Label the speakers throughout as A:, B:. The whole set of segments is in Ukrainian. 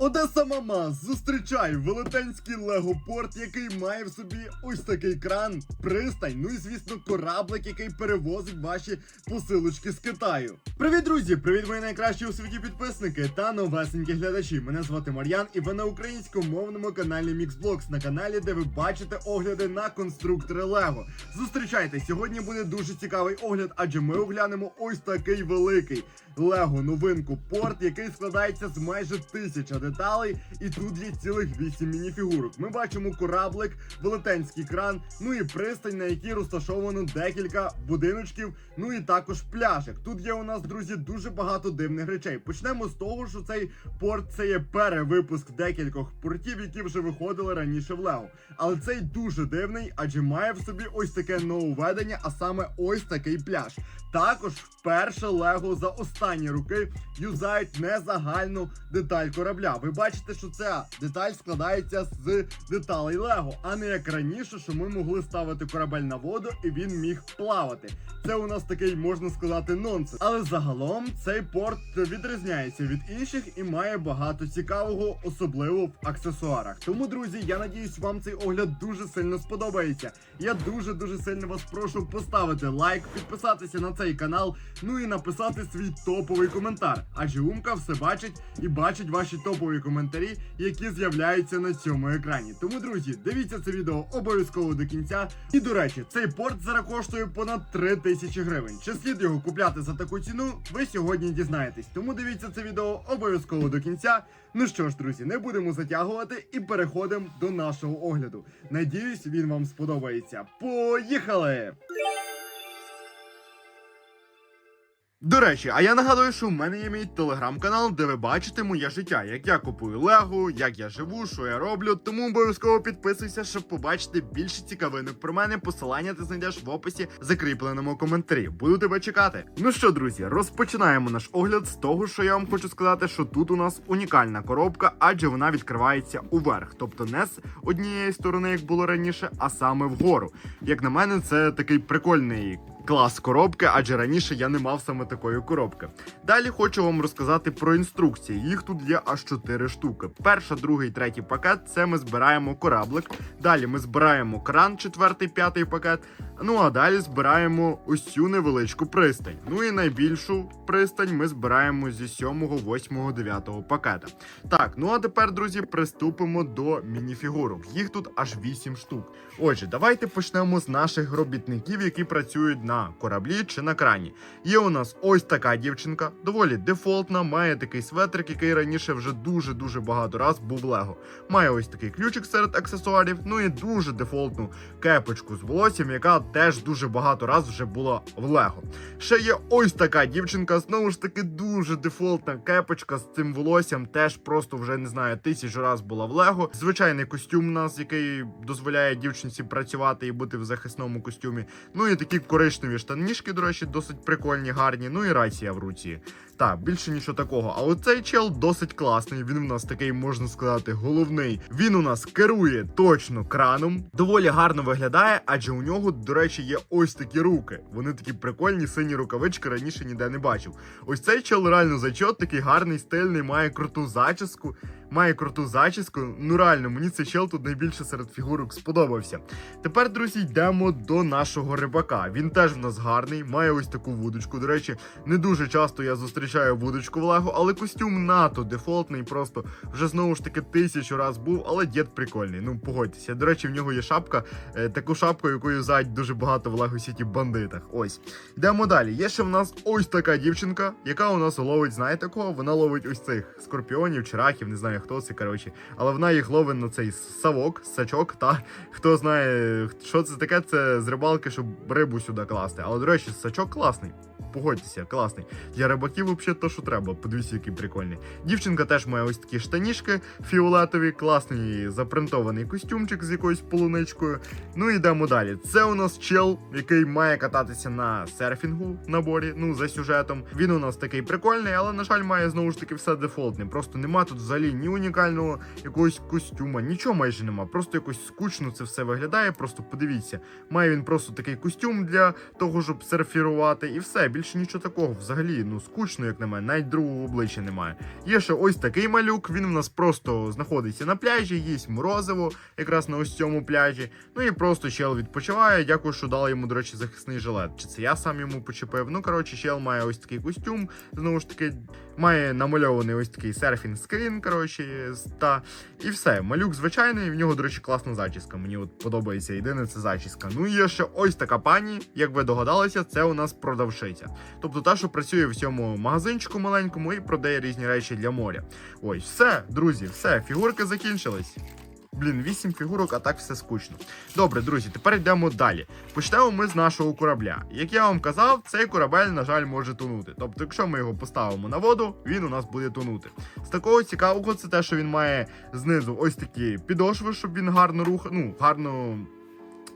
A: Одеса Мама, зустрічай велетенський легопорт, який має в собі ось такий кран, пристань, ну і звісно, кораблик, який перевозить ваші посилочки з Китаю. Привіт, друзі! Привіт, мої найкращі у світі підписники та новесенькі глядачі. Мене звати Мар'ян, і ви на українськомовному каналі Mixblocks, на каналі, де ви бачите огляди на конструктори Лего. Зустрічайте, сьогодні буде дуже цікавий огляд, адже ми оглянемо ось такий великий Лего новинку порт, який складається з майже тисяча деталей, і тут є цілих вісім мініфігурок. Ми бачимо кораблик, велетенський кран, ну і пристань, на якій розташовано декілька будиночків, ну і також пляжик. Тут є у нас, друзі, дуже багато дивних речей. Почнемо з того, що цей порт це є перевипуск декількох портів, які вже виходили раніше в Лего. Але цей дуже дивний, адже має в собі ось таке нововведення, а саме ось такий пляж. Також вперше Лего за останні роки юзають не загальну деталь корабля. Ви бачите, що ця деталь складається з деталей Лего, а не як раніше, що ми могли ставити корабель на воду і він міг плавати. Це у нас такий можна сказати нонсенс. Але загалом цей порт відрізняється від інших і має багато цікавого, особливо в аксесуарах. Тому, друзі, я надіюсь, вам цей огляд дуже сильно сподобається. Я дуже дуже сильно вас прошу поставити лайк, підписатися на цей канал, ну і написати свій топовий коментар. Адже Умка все бачить і бачить ваші топові коментарі, які з'являються на цьому екрані. Тому, друзі, дивіться це відео обов'язково до кінця. І до речі, цей порт зараз коштує понад 3 тисячі гривень. Чи слід його купляти за таку ціну? Ви сьогодні дізнаєтесь. Тому дивіться це відео обов'язково до кінця. Ну що ж, друзі, не будемо затягувати і переходимо до нашого огляду. Надіюсь, він вам сподобається. Поїхали! До речі, а я нагадую, що в мене є мій телеграм-канал, де ви бачите моє життя, як я купую лего, як я живу, що я роблю. Тому обов'язково підписуйся, щоб побачити більше цікавинок про мене. Посилання ти знайдеш в описі закріпленому коментарі. Буду тебе чекати. Ну що, друзі, розпочинаємо наш огляд з того, що я вам хочу сказати, що тут у нас унікальна коробка, адже вона відкривається уверх, тобто не з однієї сторони, як було раніше, а саме вгору. Як на мене, це такий прикольний клас коробки, адже раніше я не мав саме такої коробки. Далі хочу вам розказати про інструкції. Їх тут є аж 4 штуки. Перша, другий, третій пакет це ми збираємо кораблик. Далі ми збираємо кран, четвертий, п'ятий пакет. Ну а далі збираємо ось цю невеличку пристань. Ну і найбільшу пристань ми збираємо зі 7, 8, 9 пакета. Так, ну а тепер, друзі, приступимо до мініфігурок. Їх тут аж 8 штук. Отже, давайте почнемо з наших робітників, які працюють на кораблі чи на крані. Є у нас ось така дівчинка, доволі дефолтна, має такий светрик, який раніше вже дуже-дуже багато раз був Лего. Має ось такий ключик серед аксесуарів, ну і дуже дефолтну кепочку з волоссям, яка теж дуже багато раз вже була в Лего. Ще є ось така дівчинка, знову ж таки, дуже дефолтна кепочка з цим волоссям, теж просто вже не знаю, тисячу раз була в Лего. Звичайний костюм у нас, який дозволяє дівчинці працювати і бути в захисному костюмі. Ну і такі коричневі штанішки, до речі, досить прикольні, гарні. Ну і рація в руці. Так, більше нічого такого. А оцей чел досить класний. Він у нас такий, можна сказати, головний. Він у нас керує точно краном. Доволі гарно виглядає, адже у нього, до речі, є ось такі руки. Вони такі прикольні, сині рукавички раніше ніде не бачив. Ось цей чел реально зачот, такий гарний, стильний, має круту зачіску. Має круту зачіску. Ну реально, мені цей чел тут найбільше серед фігурок сподобався. Тепер, друзі, йдемо до нашого рибака. Він теж в нас гарний, має ось таку вудочку. До речі, не дуже часто я зустрічаю вудочку в Лего, але костюм НАТО дефолтний, просто вже знову ж таки тисячу раз був, але дід прикольний. Ну погодьтеся. До речі, в нього є шапка, е, таку шапку, якою зайдуть дуже багато в Лего Сіті бандитах. Ось. Йдемо далі. Є ще в нас ось така дівчинка, яка у нас ловить, знаєте кого? Вона ловить ось цих скорпіонів чи раків, не знаю хто це, коротше. Але вона їх ловить на цей савок, сачок, та хто знає, що це таке, це з рибалки, щоб рибу сюди класти. Але, до речі, сачок класний. Погодьтеся, класний. Для рибаків взагалі то, що треба. Подивіться, який прикольний. Дівчинка теж має ось такі штанішки фіолетові, класний запринтований костюмчик з якоюсь полуничкою. Ну і йдемо далі. Це у нас чел, який має кататися на серфінгу в наборі, ну за сюжетом. Він у нас такий прикольний, але, на жаль, має знову ж таки все дефолтне. Просто нема тут взагалі ні унікального якогось костюма, нічого майже нема. Просто якось скучно це все виглядає. Просто подивіться, має він просто такий костюм для того, щоб серфірувати, і все більше більше нічого такого. Взагалі, ну скучно, як на мене, навіть другого обличчя немає. Є ще ось такий малюк. Він в нас просто знаходиться на пляжі, їсть морозиво, якраз на ось цьому пляжі. Ну і просто чел відпочиває. Дякую, що дали йому, до речі, захисний жилет. Чи це я сам йому почепив? Ну коротше, чел має ось такий костюм. Знову ж таки, має намальований ось такий серфінг скрін. Коротше, та і все. Малюк звичайний. В нього, до речі, класна зачіска. Мені от подобається єдине це зачіска. Ну і є ще ось така пані. Як ви догадалися, це у нас Тобто та, що працює в цьому магазинчику маленькому і продає різні речі для моря. Ось, все, друзі, все, фігурки закінчились. Блін, вісім фігурок, а так все скучно. Добре, друзі, тепер йдемо далі. Почнемо ми з нашого корабля. Як я вам казав, цей корабель, на жаль, може тонути. Тобто, якщо ми його поставимо на воду, він у нас буде тонути. З такого цікавого, це те, що він має знизу ось такі підошви, щоб він гарно рухав, ну, гарно.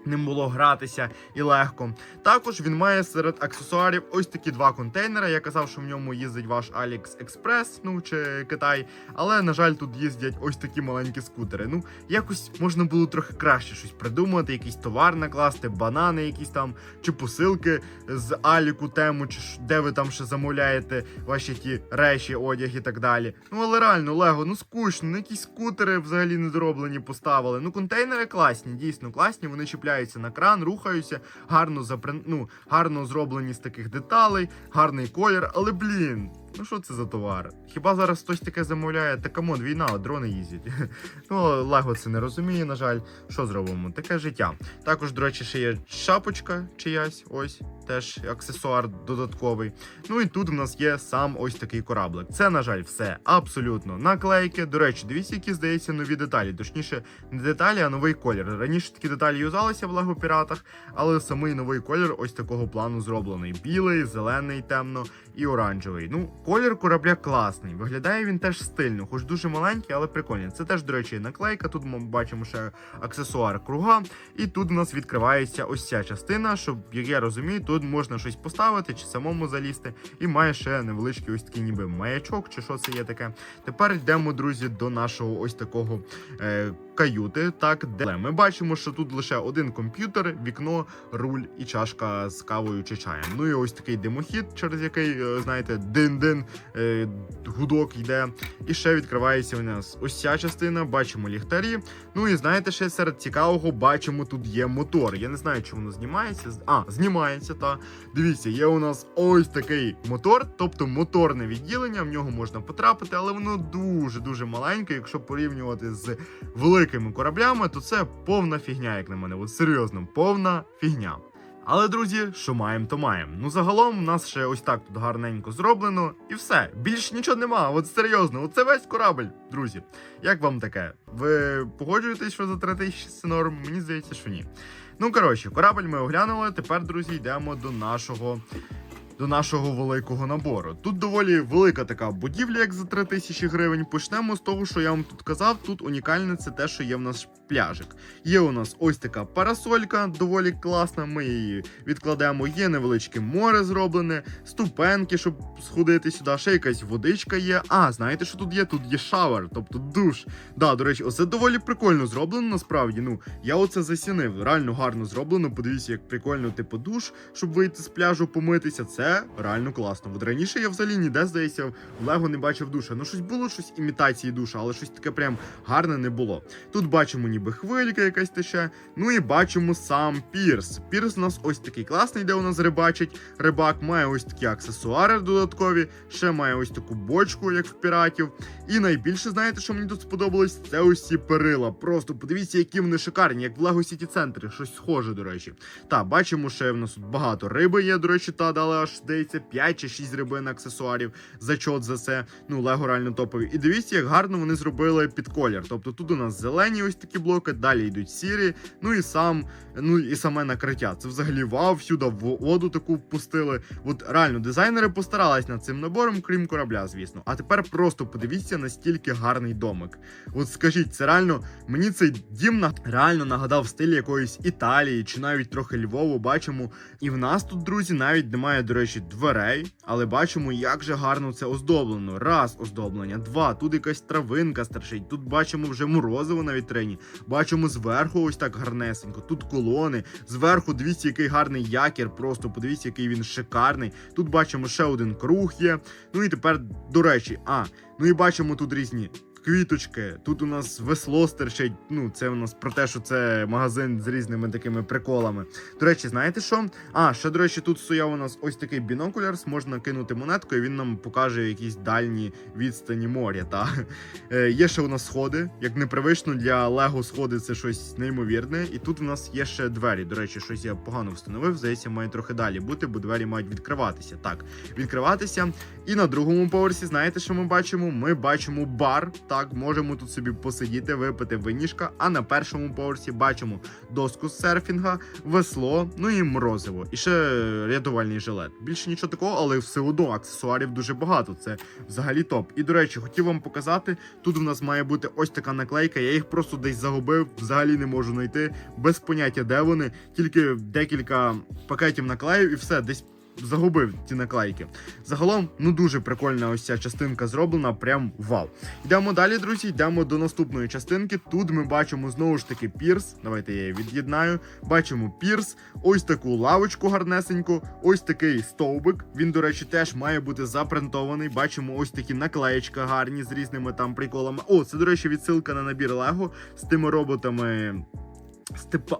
A: Ним було гратися і легко. Також він має серед аксесуарів ось такі два контейнери. Я казав, що в ньому їздить ваш Alex Express, ну чи Китай. Але на жаль, тут їздять ось такі маленькі скутери. Ну, якось можна було трохи краще щось придумати, якийсь товар накласти, банани, якісь там, чи посилки з Аліку тему, чи де ви там ще замовляєте ваші ті речі, одяг і так далі. Ну але реально, Лего, ну скучно, ну якісь скутери взагалі недороблені поставили. Ну, контейнери класні, дійсно класні. Вони чіпляються на кран, рухаються, гарно запри... ну, гарно зроблені з таких деталей, гарний колір, але блін. Ну що це за товар? Хіба зараз хтось таке замовляє? Та камон, війна, дрони їздять. ну, Лего це не розуміє, на жаль. Що зробимо? Таке життя. Також, до речі, ще є шапочка чиясь, ось теж аксесуар додатковий. Ну і тут в нас є сам ось такий кораблик. Це, на жаль, все абсолютно наклейки. До речі, дивіться, які здається нові деталі. Точніше, не деталі, а новий колір. Раніше такі деталі юзалися в Лего Піратах, але самий новий колір ось такого плану зроблений: білий, зелений, темно і оранжевий. Ну, колір корабля класний. Виглядає він теж стильно, хоч дуже маленький, але прикольний. Це теж, до речі, наклейка. Тут ми бачимо ще аксесуар круга. І тут у нас відкривається ось ця частина, щоб, як я розумію, тут можна щось поставити чи самому залізти. І має ще невеличкий ось такий ніби маячок, чи що це є таке. Тепер йдемо, друзі, до нашого ось такого е, каюти. Так, де ми бачимо, що тут лише один комп'ютер, вікно, руль і чашка з кавою чи чаєм. Ну і ось такий димохід, через який, е, знаєте, дин-дин, е, гудок йде. І ще відкривається у нас ось ця частина, бачимо ліхтарі. Ну і знаєте, ще серед цікавого бачимо, тут є мотор. Я не знаю, чи воно знімається. А, знімається, та дивіться, є у нас ось такий мотор, тобто моторне відділення. В нього можна потрапити, але воно дуже дуже маленьке. Якщо порівнювати з великими кораблями, то це повна фігня, як на мене. От серйозно, повна фігня. Але, друзі, що маємо, то маємо. Ну загалом у нас ще ось так тут гарненько зроблено, і все. Більш нічого нема. От серйозно, оце весь корабль, друзі. Як вам таке? Ви погоджуєтесь, що за 3000 це норм? Мені здається, що ні. Ну коротше, корабль ми оглянули. Тепер, друзі, йдемо до нашого. До нашого великого набору. Тут доволі велика така будівля, як за 3000 гривень. Почнемо з того, що я вам тут казав. Тут унікальне це те, що є в нас пляжик. Є у нас ось така парасолька, доволі класна. Ми її відкладемо. Є невеличке море зроблене, ступеньки, щоб сходити сюди. Ще якась водичка є. А, знаєте, що тут є? Тут є шавер, тобто душ. Да, до речі, оце доволі прикольно зроблено. Насправді, ну я оце засінив. Реально гарно зроблено. Подивіться, як прикольно, типу, душ, щоб вийти з пляжу, помитися. Це реально класно. От раніше я взагалі ніде, здається, в Лего не бачив душа. Ну, щось було щось імітації душа, але щось таке прям гарне не було. Тут бачимо ніби хвилька якась тече. Ну і бачимо сам пірс. Пірс у нас ось такий класний, де у нас рибачить. Рибак має ось такі аксесуари додаткові, ще має ось таку бочку, як в піратів. І найбільше, знаєте, що мені тут сподобалось, це ось ці перила. Просто подивіться, які вони шикарні, як в Лего Сіті центрі, щось схоже, до речі. Та, бачимо, що в нас тут багато риби є, до речі, та дали аж здається 5 чи 6 рибин аксесуарів. Зачот за це. Ну, Лего реально топові. І дивіться, як гарно вони зробили під колір. Тобто тут у нас зелені ось такі блоки, далі йдуть сірі, ну і сам, ну і саме накриття. Це взагалі вау, всюди воду таку впустили. От реально, дизайнери постарались над цим набором, крім корабля, звісно. А тепер просто подивіться, настільки гарний домик. От скажіть, це реально мені цей дім реально нагадав стиль якоїсь Італії чи навіть трохи Львову. Бачимо. І в нас тут, друзі, навіть немає, до. Речі, дверей, але бачимо, як же гарно це оздоблено. Раз оздоблення, два. Тут якась травинка старшить. Тут бачимо вже морозиво на вітрині. Бачимо зверху ось так гарнесенько. Тут колони. Зверху дивіться, який гарний якір. Просто подивіться, який він шикарний. Тут бачимо ще один круг є. Ну і тепер, до речі, а, ну і бачимо тут різні. Квіточки, тут у нас весло стерчить. Ну, це у нас про те, що це магазин з різними такими приколами. До речі, знаєте що? А, ще до речі, тут стояв у нас ось такий бінокулярс, можна кинути монетку, і він нам покаже якісь дальні відстані моря. Та е, є ще у нас сходи. Як непривично для Лего сходи це щось неймовірне. І тут у нас є ще двері. До речі, щось я погано встановив. Здається, має трохи далі бути, бо двері мають відкриватися. Так, відкриватися. І на другому поверсі, знаєте, що ми бачимо? Ми бачимо бар. Так, можемо тут собі посидіти, випити винішка. А на першому поверсі бачимо доску з серфінга, весло, ну і морозиво. І ще рятувальний жилет. Більше нічого такого, але все одно аксесуарів дуже багато. Це взагалі топ. І до речі, хотів вам показати. Тут у нас має бути ось така наклейка. Я їх просто десь загубив, взагалі не можу знайти. Без поняття, де вони. Тільки декілька пакетів наклеїв і все, десь загубив ті наклейки. Загалом, ну дуже прикольна ось ця частинка зроблена, прям вау. Йдемо далі, друзі. Йдемо до наступної частинки. Тут ми бачимо знову ж таки пірс. Давайте я її від'єднаю. Бачимо пірс, ось таку лавочку гарнесеньку, ось такий стовбик. Він, до речі, теж має бути запринтований. Бачимо ось такі наклеєчка гарні з різними там приколами. О, це, до речі, відсилка на набір Лего з тими роботами.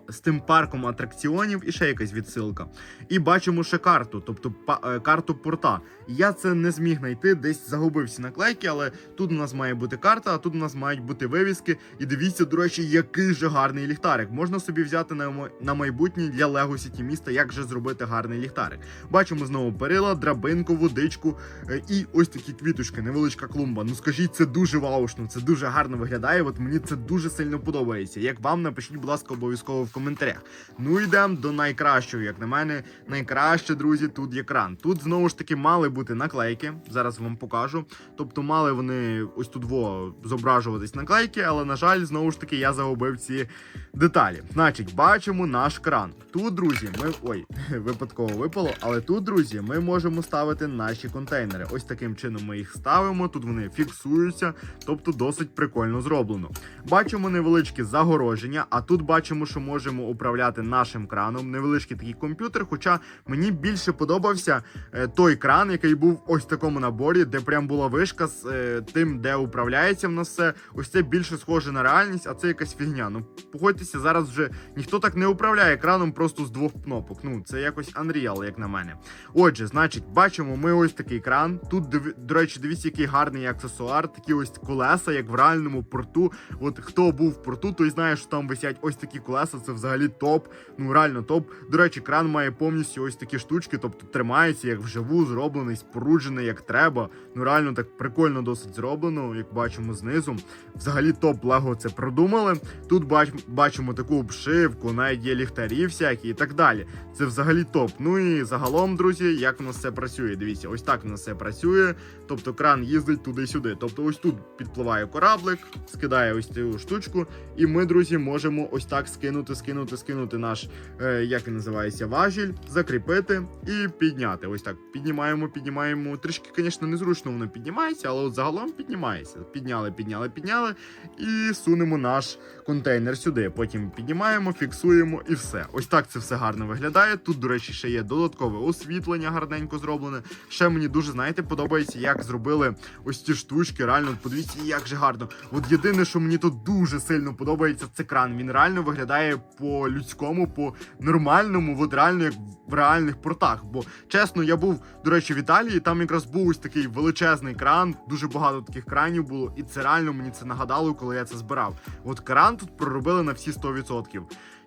A: З, тим парком атракціонів і ще якась відсилка. І бачимо ще карту, тобто е, карту порта. Я це не зміг знайти, десь загубив всі наклейки, але тут у нас має бути карта, а тут у нас мають бути вивіски. І дивіться, до речі, який же гарний ліхтарик. Можна собі взяти на, на майбутнє для Лего Сіті міста, як же зробити гарний ліхтарик. Бачимо знову перила, драбинку, водичку е, і ось такі квіточки, невеличка клумба. Ну скажіть, це дуже ваушно, це дуже гарно виглядає. От мені це дуже сильно подобається. Як вам напишіть, будь ласка, обов'язково в коментарях. Ну йдемо до найкращого, як на мене, найкраще, друзі, тут є кран. Тут знову ж таки мали бути наклейки. Зараз вам покажу. Тобто мали вони ось тут во зображуватись наклейки, але на жаль, знову ж таки, я загубив ці деталі. Значить, бачимо наш кран. Тут, друзі, ми ой, випадково випало, але тут, друзі, ми можемо ставити наші контейнери. Ось таким чином ми їх ставимо. Тут вони фіксуються, тобто досить прикольно зроблено. Бачимо невеличкі загороження, а тут бачимо, що можемо управляти нашим краном. Невеличкий такий комп'ютер. Хоча мені більше подобався е, той кран, який був ось в такому наборі, де прям була вишка з е, тим, де управляється в нас все. Ось це більше схоже на реальність, а це якась фігня. Ну погодьтеся, зараз вже ніхто так не управляє екраном просто з двох кнопок. Ну це якось Unreal, як на мене. Отже, значить, бачимо, ми ось такий кран. Тут до речі, дивіться, який гарний аксесуар, такі ось колеса, як в реальному порту. От хто був в порту, той знає, що там висять ось такі колеса. Це взагалі топ. Ну реально топ. До речі, кран має повністю ось такі штучки, тобто тримається як вживу, зроблений, споруджений як треба. Ну реально так прикольно досить зроблено, як бачимо знизу. Взагалі топ Лего це продумали. Тут бач, бачимо таку обшивку, навіть є ліхтарі всякі і так далі. Це взагалі топ. Ну і загалом, друзі, як в нас це працює. Дивіться, ось так в нас це працює. Тобто кран їздить туди-сюди. Тобто, ось тут підпливає кораблик, скидає ось цю штучку, і ми, друзі, можемо ось так скинути, скинути, скинути наш, е, як він називається, важіль, закріпити і підняти. Ось так. Піднімаємо, піднімаємо. Трішки, звісно, незручно воно піднімається, але от загалом піднімається. Підняли, підняли, підняли і сунемо наш контейнер сюди. Потім піднімаємо, фіксуємо і все. Ось так це все гарно виглядає. Тут, до речі, ще є додаткове освітлення, гарненько зроблене. Ще мені дуже, знаєте, подобається, як зробили ось ці штучки. Реально, подивіться, як же гарно. От єдине, що мені тут дуже сильно подобається, це кран. Він реально виглядає по людському, по нормальному, от реально як в реальних портах. Бо чесно, я був, до речі, в Італії. Там якраз був ось такий величезний кран. Дуже багато таких кранів було, і це реально мені це нагадало, коли я це збирав. От кран тут проробили на всі 100%.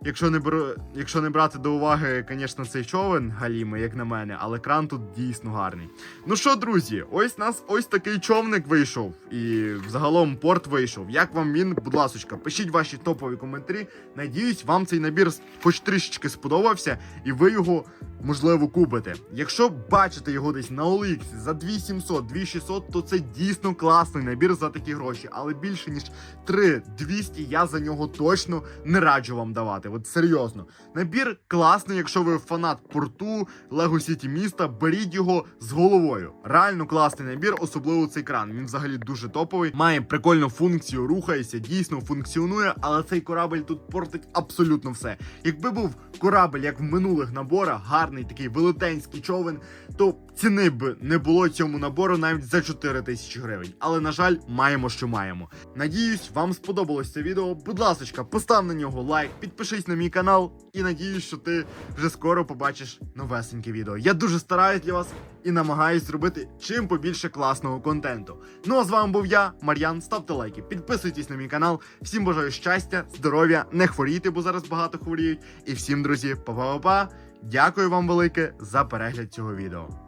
A: Якщо не беру, якщо не брати до уваги, звісно, цей човен галіми, як на мене, але кран тут дійсно гарний. Ну що, друзі, ось нас ось такий човник вийшов, і загалом порт вийшов. Як вам він, будь ласочка, пишіть ваші топові коментарі. Надіюсь, вам цей набір хоч трішечки сподобався, і ви його можливо купите. Якщо бачите його десь на OLX за 2700, 2600, то це дійсно класний набір за такі гроші. Але більше ніж 3200 я за нього точно не раджу вам давати. От серйозно. Набір класний, якщо ви фанат порту, Лего Сіті міста, беріть його з головою. Реально класний набір, особливо цей кран. Він взагалі дуже топовий. Має прикольну функцію, рухається, дійсно функціонує, але цей корабль тут портить абсолютно все. Якби був корабль, як в минулих наборах, гарний такий велетенський човен, то ціни б не було цьому набору навіть за 4 тисячі гривень. Але на жаль, маємо, що маємо. Надіюсь, вам сподобалось це відео. Будь ласка, постав на нього лайк, підпишись на мій канал і надіюсь, що ти вже скоро побачиш новесеньке відео. Я дуже стараюсь для вас і намагаюсь зробити чим побільше класного контенту. Ну а з вами був я, Мар'ян. Ставте лайки, підписуйтесь на мій канал. Всім бажаю щастя, здоров'я, не хворійте, бо зараз багато хворіють. І всім, друзі, па-па-па-па. Дякую вам велике за перегляд цього відео.